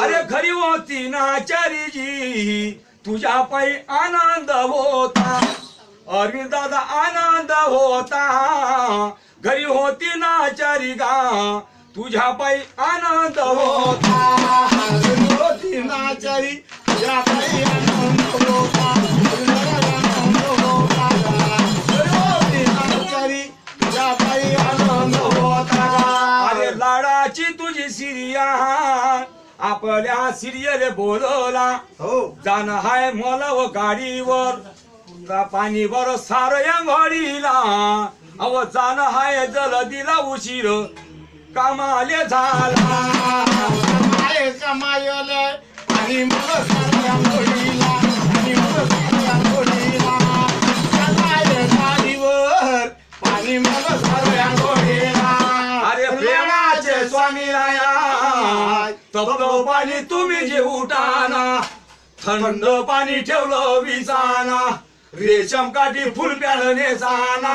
अरे खरी होती नाचारीजी तुझ्या पायी आनंद होता. अरविंद दादा आनंद होता. घरी होती नाचारी गा तुझ्या पायी आनंद होता. नाचारी या काही नाचारी या काही आनंद होता. अरे लाडाची तुझी सिरिया आपल्या सिरियल बोलवला हो. जाणं हाय मला व गाडीवर का पाणीवर सार या गाडीला अव जाणं हाय जलदीला उशीर कामाले झाला. माये कमायले. आणि मग पाणी अरे प्रेमाचे स्वामी राया पाणी तुम्ही जे उठाना थंड पाणी ठेवलं विसाना रेशम काठी फुल प्यालने जाना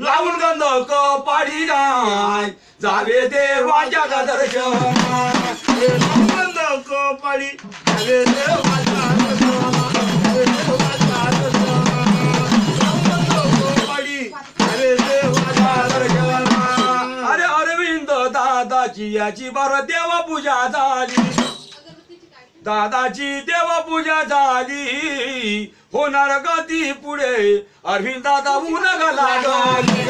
लावून गंध कपाडी जाय जावे देवाच्या दर्शन बंद अरे देवाचा अरे अरविंद दादाची याची बर देवा पूजा झाली. दादाची देवा पूजा झाली. होणार गती पुढे. अरविंद दादा ऊन लागली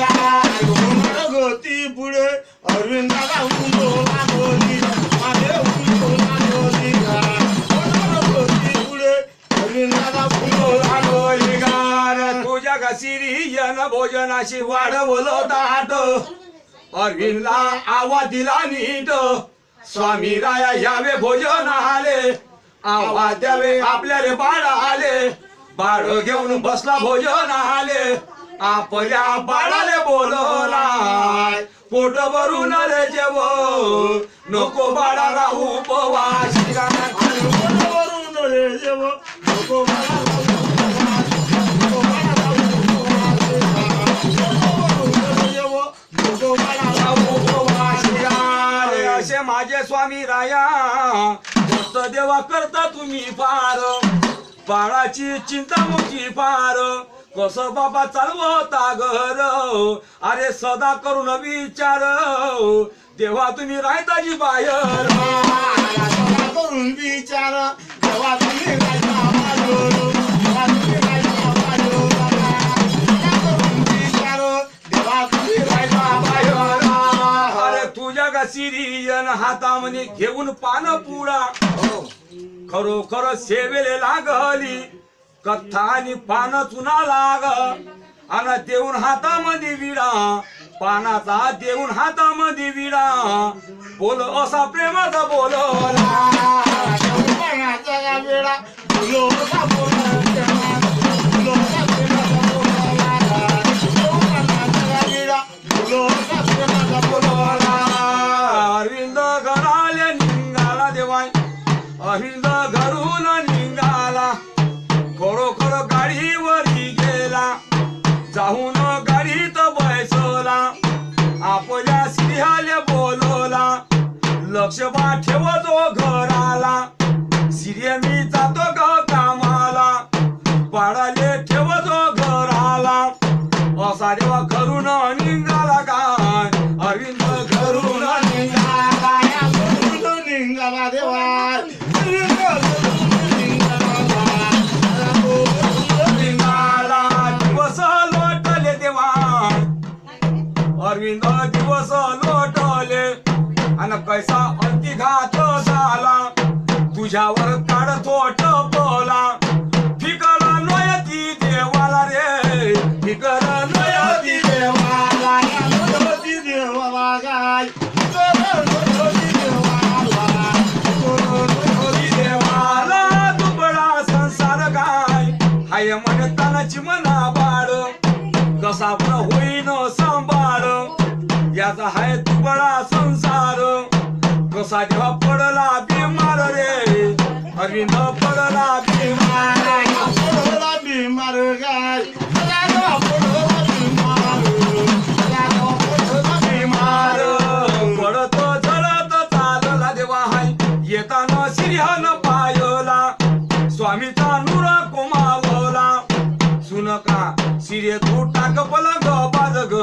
भोजनाशी वाढवलं दाट अरविंदला आवाज दिला नीट. स्वामी राया यावे भोजन आले. आवाज द्यावे आपल्या रे बाळ आले. बाळ घेऊन बसला भोजन आले. आपल्या बाळाले बोलवलाय. पोट भरून रे जेव नको बाळा राहू उपवास. भरून रे जेव नको बाळा माझे स्वामी राया भक्त देवा करता तुम्ही फार बाळाची चिंता मोठी फार कस बाबा चालवता घर? अरे सदा करून विचार. तेव्हा तुम्ही राहताजी बाहेर. करून विचार. तेव्हा तुम्ही सिरियन हातामध्ये घेऊन पान पुडा. खरोखर सेवेले लागली कथा आणि पान चुना लाग. आणि देऊन हातामध्ये विडा पानाचा देऊन हातामध्ये विडा. बोल असा प्रेमाचा बोल. अरविंद घरून निघाला. खरोखर गाडीवरी गेला. जाऊन गाडीत बैसला आपल्या सिंहाले बोलवला. लक्ष बा ठेवतो घराला. सिरिय मी जातो तुझ्यावर काढतो टपला. फिकर नयती देवाला रे. फिकर नयती देवाला. या देवाला. गाय. देवाला. मन तानाची मना बाळ. कसा पण होईन सांभाळ. याचा हाय बडा संसार. कसा जेव्हा पडला बिमार रे. अरविंद पडला बिमार. पडला बिमार गाय. देवा येताना सिंहन पायला. स्वामीचा नूर कुमावला. सुनका सिरे तू टाक पलंग बाज ग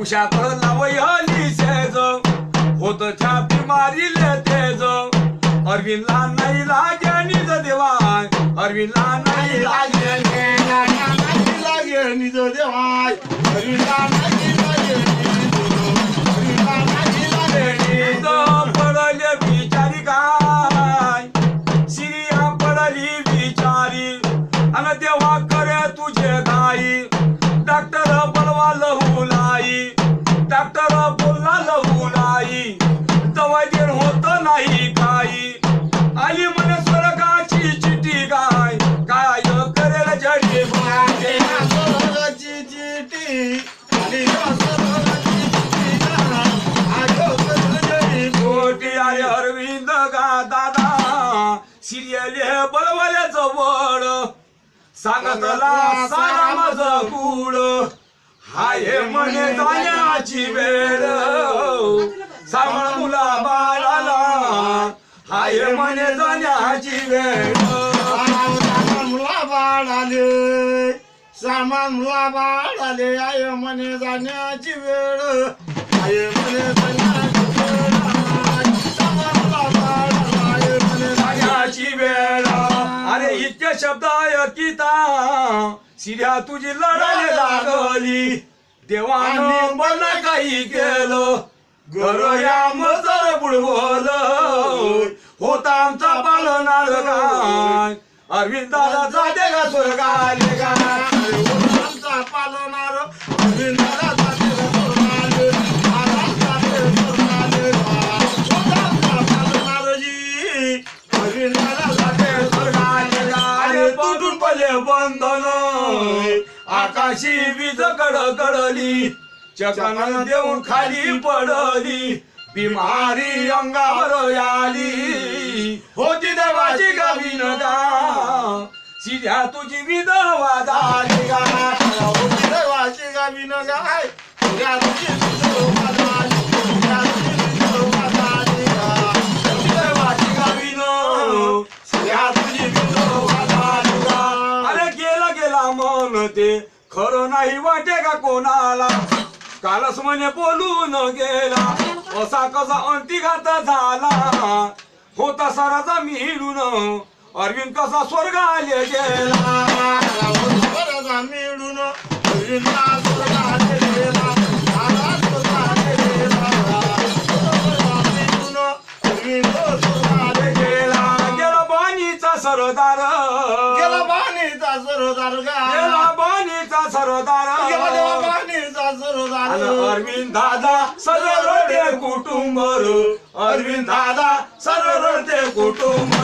उशात लावय हली सेज होत छाती मारिले तेज अरविंदला नाही लागे निज देवा अरविंदला नाही लागे. नाही लागे निज देवाय अरविंदला नाही सांगतला सारा माझ कुळ. हाय म्हणे जाण्याची वेळ. सांभाळ मुला बाळाला. हाय म्हणे जाण्याची वेळ. सामान मुला बाळ आले सामान मुला बाळ आले आय म्हणे जाण्याची वेळ. आय म्हणे जाण्याची वेळ. सामान मुला बाळ आले, आय म्हणे जाण्याची वेळ. अरे इतके शब्द ऐकिता सिर्या तुझी लढाई लागली. देवानं मला काही केलं. गरया मजर बुडवल. होता आमचा पालनार गाय. अरविंदाला जाते का स्वर्गाले गाय आमचा पालनार आकाशी वीज कडकडली चकन देऊन खाली पडली. बिमारी अंगावर आली. होती देवाची गावी नगा सिध्या तुझी विधवा झाली गा देवाची गावी न गाय तुझ्या तुझी खरं नाही वाटे का कोणाला? कालच म्हणे बोलून गेला. असा कसा अंतिघात झाला? होता साराचा मिळून. अरविंद कसा स्वर्गाले गेला? बरं मिळून. अरविंदा गेला. सरदार. गेला बाणीचा सरदार. गेला बाणीचा सरदार. अरविंद दादा सर्व रडते कुटुंब र. अरविंद दादा सर्व रडते कुटुंब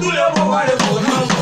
tu levou várias por mão.